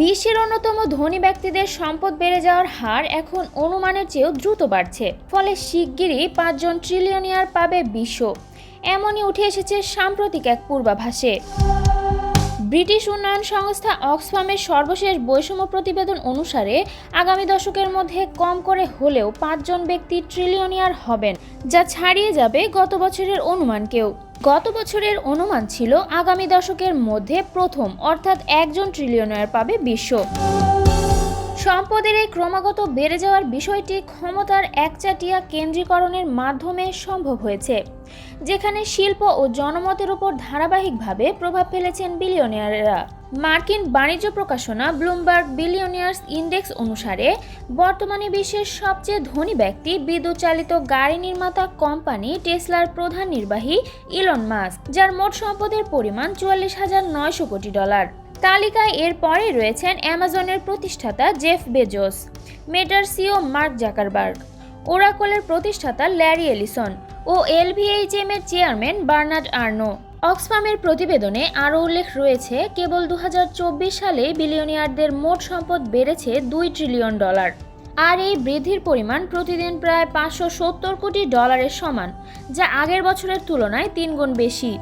বিশ্বের অন্যতম ধনী ব্যক্তিদের সম্পদ বেড়ে যাওয়ার হার এখন অনুমানের চেয়েও দ্রুত বাড়ছে। ফলে শিগগিরই পাঁচজন ট্রিলিয়নিয়ার পাবে বিশ্ব। এমনই উঠে এসেছে সাম্প্রতিক এক পূর্বাভাসে। ব্রিটিশ উন্নয়ন সংস্থা অক্সফামের সর্বশেষ বৈষম্য প্রতিবেদন অনুসারে আগামী দশকের মধ্যে কম করে হলেও পাঁচজন ব্যক্তি ট্রিলিয়নিয়ার হবেন, যা ছাড়িয়ে যাবে গত বছরের অনুমানকেও গত বছরের অনুমান ছিল আগামী দশকের মধ্যে প্রথম, অর্থাৎ একজন ট্রিলিয়নিয়ার পাবে বিশ্ব। সম্পদের এই ক্রমাগত বেড়ে যাওয়ার বিষয়টি ক্ষমতার একচাটিয়া কেন্দ্রীকরণের মাধ্যমে সম্ভব হয়েছে, যেখানে শিল্প ও জনমতের উপর ধারাবাহিকভাবে প্রভাব ফেলেছেন বিলিয়নিয়াররা। মার্কিন বাণিজ্য প্রকাশনা ব্লুমবার্গ বিলিয়নিয়ার্স ইন্ডেক্স অনুসারে, বর্তমানে বিশ্বের সবচেয়ে ধনী ব্যক্তি বিদ্যুৎ চালিত গাড়ি নির্মাতা কোম্পানি টেসলার প্রধান নির্বাহী ইলন মাস্ক, যার মোট সম্পদের পরিমাণ চুয়াল্লিশ হাজার নয়শো কোটি ডলার। তালিকায় এর পরে রয়েছেন অ্যামাজনের প্রতিষ্ঠাতা জেফ বেজোস, মেটার সিও মার্ক জাকারবার্গ, ওরাকলের প্রতিষ্ঠাতা ল্যারি এলিসন ও এলভিএইচএম এর চেয়ারম্যান বার্নার্ড আর্নো। অক্সফামের প্রতিবেদনে আরও উল্লেখ রয়েছে, কেবল দু হাজার চব্বিশ সালে বিলিয়নিয়ারদের মোট সম্পদ বেড়েছে দুই ট্রিলিয়ন ডলার। আর এই বৃদ্ধির পরিমাণ প্রতিদিন প্রায় পাঁচশো সত্তর কোটি ডলারের সমান, যা আগের বছরের তুলনায় তিনগুণ বেশি।